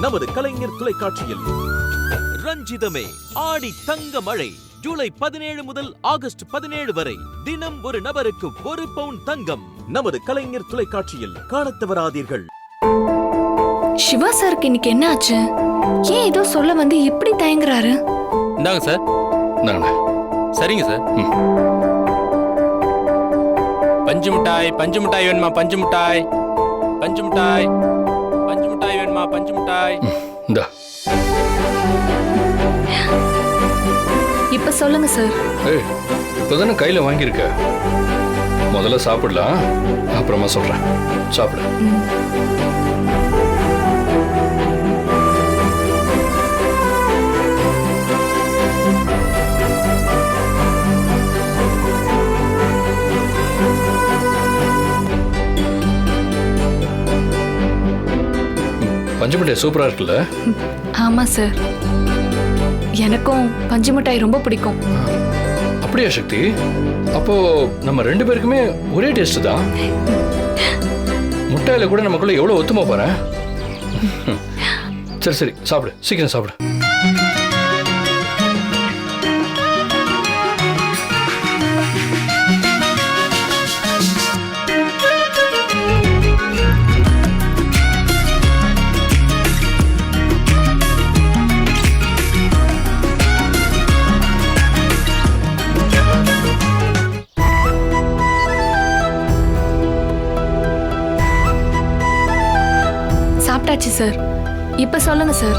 நமது கலைஞர் தொலைக்காட்சியில். ரஞ்சிதமே ஆடி தங்க மழை ஜூலை பதினேழு முதல் ஆகஸ்ட் பதினேழு வரை தினம் ஒரு நபருக்கு ஒரு பவுன் தங்கம். நமது கலைஞர் தொலைக்காட்சியில் காணத் தவறாதீர்கள். சிவா சாருக்கு இன்னைக்கு என்ன ஆச்சு ஏன் ஏதோ சொல்ல வந்து இப்படி தயங்குறாரு? இந்தாங்க சார். சரிங்க சார். பஞ்சு மிட்டாய் பஞ்சு மிட்டாய் வேணுமா? பஞ்சு மிட்டாய். பஞ்சு மிட்டாய். வேணுமா பஞ்சு மிட்டாய். இந்தா. இப்ப சொல்லுங்க சார். ஏய் இப்போதானே கையில் வாங்கியிருக்க? முதல்ல சாப்பிடலாம் அப்புறமா சொல்கிறேன் சாப்பிடு. பஞ்சமிட்டாய் சூப்பராக இருக்குல்ல? ஆமா சார். எனக்கும் பஞ்சு மிட்டாய் ரொம்ப பிடிக்கும். அப்படியா சக்தி? அப்போ நம்ம ரெண்டு பேருக்குமே ஒரே டேஸ்ட் தான். முட்டையில கூட நமக்குள்ள எவ்வளவு ஒத்துமா பாரு சரி சரி சாப்பிடு. சீக்கிரம் சாப்பிடு. சாப்பிட்டாச்சு சார். இப்ப சொல்லுங்க சார்.